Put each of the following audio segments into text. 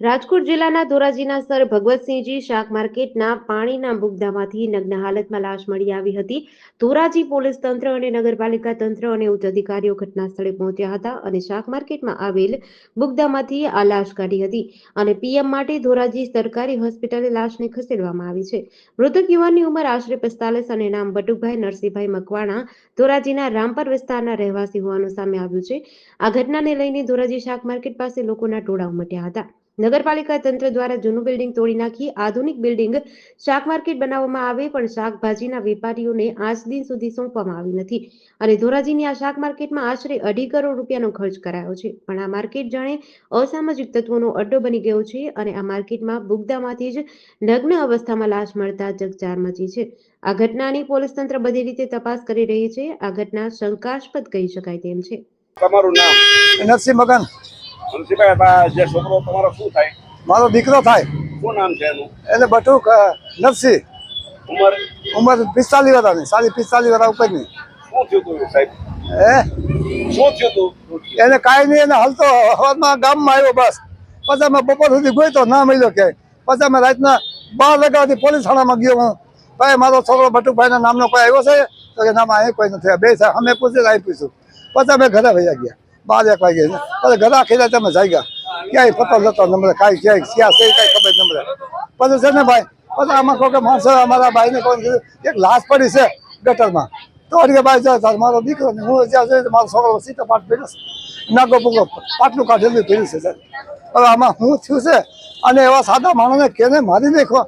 રાજકોટ જિલ્લાના ધોરાજીના સર ભગવતસિંહજી શાક માર્કેટના પાણીના બુગદામાંથી નગ્ન હાલતમાં લાશ મળી આવી હતી. ધોરાજી પોલીસ તંત્ર અને નગરપાલિકા તંત્ર અને ઉચ્ચ અધિકારીઓ ઘટના સ્થળે પહોંચ્યા હતા અને શાક માર્કેટમાં આવેલ બુગદામાંથી આ લાશ કાઢી હતી અને પીએમ માટે ધોરાજી સરકારી હોસ્પિટલે લાશને ખસેડવામાં આવી છે. મૃતક યુવાનની ઉંમર આશરે પિસ્તાલીસ અને નામ બટુકભાઈ નરસિંહભાઈ મકવાણા ધોરાજીના રામપર વિસ્તારના રહેવાસી હોવાનું સામે આવ્યું છે. આ ઘટનાને લઈને ધોરાજી શાક માર્કેટ પાસે લોકોના ટોળા ઉમટ્યા હતા. નગરપાલિકા તંત્ર દ્વારા જૂનું બિલ્ડિંગ તોડી નાખી આધુનિક બિલ્ડિંગ શાક માર્કેટ બનાવવામાં આવે પણ શાકભાજીના વેપારીઓને આજ દિન સુધી સોંપવામાં આવી નથી. અને ધોરાજીની આ શાક માર્કેટમાં આશરે અઢી કરોડ રૂપિયાનો ખર્ચ કરાયો છે. પણ આ માર્કેટ જાણે અસામાજિક તત્વોનો અડ્ડો બની ગયો છે અને આ માર્કેટમાં બુગદામાંથી જ નગ્ન અવસ્થામાં લાશ મળતા જગજાર મચી છે. આ ઘટનાની પોલીસ તંત્ર બધી રીતે તપાસ કરી રહી છે. આ ઘટના શંકાસ્પદ કહી શકાય તેમ છે. તમારું નામ? નરસિંહ મગન. હંસીભાઈ જે છોકરો તમારો શું થાય? મારો દીકરો થાય. શું નામ છે એનું? એટલે બટુક નરસિંહ. ઉંમર? ઉંમર પિસ્તાલીસ વર્ષની સાડી પિસ્તાલીસ વર્ષ ઉપરની. શું થયું તું સાહેબ? હે? શું થયું તું? એને કાંઈ નહીં એને હલતો હવારમાં ગામમાં આવ્યો બસ. પછી અમે બપોર સુધી ગયો ના મળ્યો ક્યાંય. પછી અમે રાતના બાર વાગ્યાથી પોલીસ થાણામાં ગયો હું. ભાઈ મારો છોકરો બટુકભાઈના નામનો કોઈ આવ્યો છે? તો કે નામ અહીં કોઈ નથી. બે સાહેબ અમે પૂછી અહીં પૂછ્યું પછી અમે ઘરે વયા ગયા. બાર એક વાગે પછી ઘરે ખેલા તમે જાય ગયા ક્યાંય પતો નતો નંબર કાંઈ ક્યાંય ક્યાં છે કાંઈ ખબર નંબર પછી છે ને ભાઈ, પછી આમાં કોઈ માણસો, અમારા ભાઈને કોઈ કીધું, એક લાશ પડી છે ગટરમાં. તો અડીએ ભાઈ જાય મારો દીકરો હું જ્યાં જઈએ મારો છોકરો સીધો પાટ પીડ્યો નાગો પૂગો પાટલું કાઢેલું પીડ્યું છે, સાહેબ. હવે આમાં હું થયું છે? અને એવા સાદા માણસને કેને મારી નાખો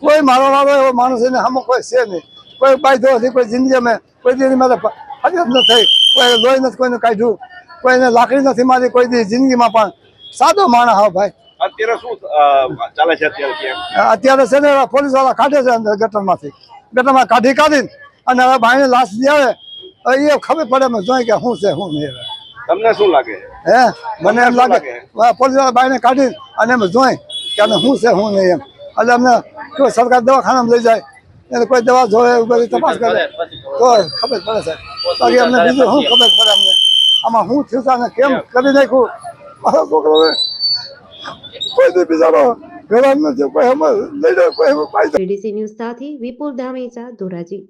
કોઈ મારો વાળો એવો માણસ એને આમાં કોઈ છે નહીં. કોઈ બાયધો નથી કોઈ જિંદગી અમે કોઈ દી એની મારે ફરિયાદ ન થઈ. કોઈ લોહી નથી કોઈને કાઢ્યું. કોઈને લાકડી નથી મારી કોઈ દી જિંદગીમાં પણ. સાદો માણસ હા ભાઈ. અત્યારે શું ચાલે છે અત્યારે અત્યારે છે ને પોલીસવાળા કાઢે છે અંદર ગટરમાંથી. ગટરમાં કાઢી કાઢીને અને હવે ભાઈને લાશ આવે એ ખબર પડે અમે જોઈએ કે શું છે શું નહીં તમને શું લાગે? હે? મને એમ લાગે? પોલીસવાળા ભાઈને કાઢી અને એમ જોઈ કે અમે શું છે શું નહીં એમ. એટલે અમને કોઈ સરકાર દવાખાનામાં લઈ જાય એટલે કોઈ દવા જોવે તપાસ કરે. તો ખબર પડે છે બાકી અમને બીજું શું ખબર પડે અમને? આમાં હું થયું છે અને કેમ? કરી નાખ્યું મારો છોકરો હવે કોઈ દી બિચારો ઘણા નથી કોઈ એમાં લઈ જાય કોઈ એમાં પાઈ જેડીસી ન્યૂઝ સાથે વિપુલ ધામેચા ધોરાજી.